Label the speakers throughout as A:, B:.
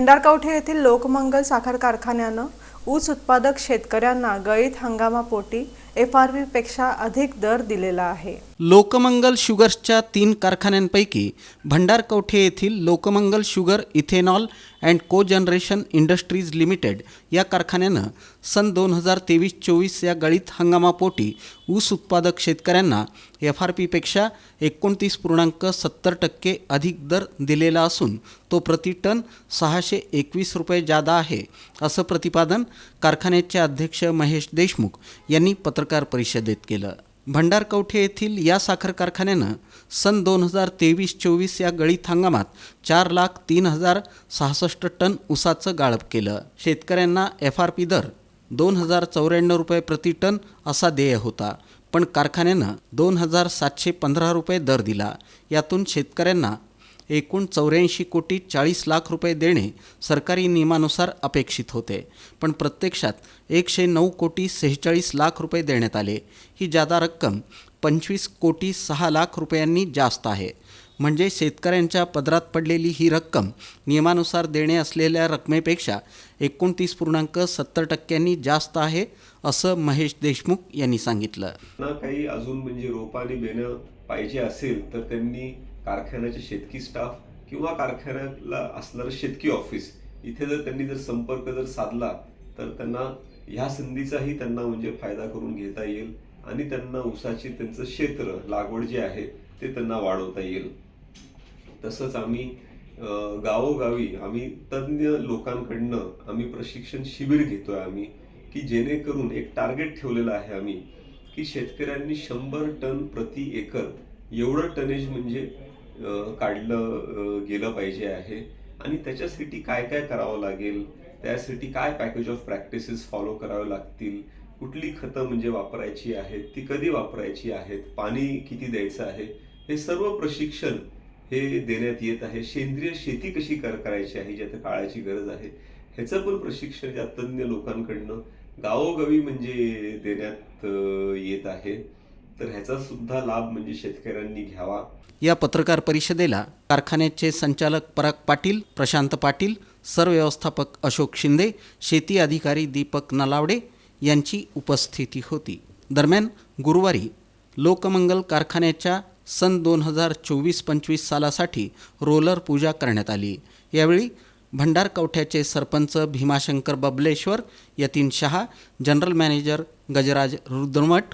A: भंडारकवठे येथील लोकमंगल साखर कारखान्यानं ऊस उत्पादक शेतकऱ्यांना गळीत हंगामापोटी एफ आरपेक्षा अधिक दर दिलेला आहे.
B: लोकमंगल शुगर्सच्या तीन कारखान्यांपैकी भंडारकवठे येथील Lokmangal sugar ethanol and cogeneration industries limited या कारखान्यानं सन दोन हजार तेवीस चोवीस या गळीत हंगामापोटी ऊस उत्पादक शेतकऱ्यांना एफ आर पीपेक्षा एकोणतीस पूर्णांक सत्तर टक्के अधिक दर दिलेला असून तो प्रति टन सहाशे एकवीस रुपये जादा आहे असं प्रतिपादन कारखान्याचे अध्यक्ष महेश देशमुख यांनी पत्रकार परिषदेत केलं. भंडारकवठे येथील या साखर कारखान्यानं सन दोन हजार तेवीस चोवीस या गळीत हंगामात चार लाख तीन हजार सहासष्ट टन ऊसाचं गाळप केलं. शेतकऱ्यांना एफ आर पी दर दोन हजार चौऱ्याण्णव रुपये प्रति टन असा देय होता. पण कारखान्यानं दोन हजार सातशे पंधरा रुपये दर दिला. यातून शेतकऱ्यांना एकूण चौऱ्याऐंशी कोटी चाळीस लाख रुपये देणे सरकारी नियमानुसार अपेक्षित होते. पण प्रत्यक्षात एकशे नऊ कोटी सेहेचाळीस लाख रुपये देण्यात आले. ही जादा रक्कम पंचवीस कोटी सहा लाख रुपयांनी जास्त आहे. म्हणजे शेतकऱ्यांच्या पदरात पडलेली ही रक्कम नियमानुसार देणे असलेल्या रकमेपेक्षा एकोणतीस पूर्णांक सत्तर टक्क्यांनी जास्त आहे असं महेश देशमुख यांनी सांगितलं.
C: ना काही अजून म्हणजे रोपाने बेणं पाहिजे असेल तर त्यांनी कारखान्याचे शेतकी स्टाफ किंवा कारखान्याला असणारं शेतकी ऑफिस इथे जर त्यांनी जर संपर्क जर साधला तर त्यांना ह्या संधीचाही त्यांना म्हणजे फायदा करून घेता येईल आणि त्यांना ऊसाचे त्यांचं क्षेत्र लागवड जे आहे ते त्यांना वाढवता येईल. तसंच आम्ही गावोगावी आम्ही तज्ज्ञ लोकांकडनं आम्ही प्रशिक्षण शिबिर घेतोय आम्ही की जेणेकरून एक टार्गेट ठेवलेलं आहे आम्ही की शेतकऱ्यांनी शंभर टन प्रति एकर एवढं टनेज म्हणजे काढलं गेलं पाहिजे आहे. आणि त्याच्यासाठी काय काय करावं लागेल? त्यासाठी काय पॅकेज ऑफ प्रॅक्टिसेस फॉलो करावे लागतील? कुठली खतं म्हणजे वापरायची आहेत? ती कधी वापरायची आहेत? पाणी किती द्यायचं आहे? हे सर्व प्रशिक्षण हे देण्यात येत आहे. सेंद्रिय शेती कशी कर करायची आहे ज्यात काळाची गरज आहे? ह्याचं पण प्रशिक्षण या तज्ज्ञ लोकांकडनं गावोगावी म्हणजे देण्यात येत आहे. तर ह्याचा सुद्धा लाभ म्हणजे शेतकऱ्यांनी घ्यावा.
B: या पत्रकार परिषदेला कारखान्याचे संचालक पराग पाटील प्रशांत पाटील सरव्यवस्थापक अशोक शिंदे शेती अधिकारी दीपक नलावडे यांची उपस्थिती होती. दरम्यान गुरुवारी लोकमंगल कारखान्याच्या सन दोन हजार चोवीस पंचवीस सालासाठी रोलर पूजा करण्यात आली. यावेळी भंडार कवठ्याचे sarpanch Bhimashankar Bableshwar Yatin Shah general manager Gajraj Rudramath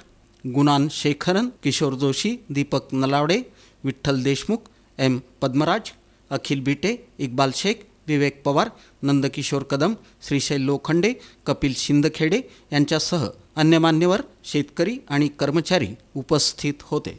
B: Gunan Shekharan Kishor Joshi Deepak Nalawade Vitthal Deshmukh M Padmaraj Akhil Bite Iqbal Shaikh Vivek Pawar Nandkishor Kadam Shrishail Lokhande Kapil Shindkhede यांच्यासह अन्य मान्यवर शेतकरी आणि कर्मचारी उपस्थित होते.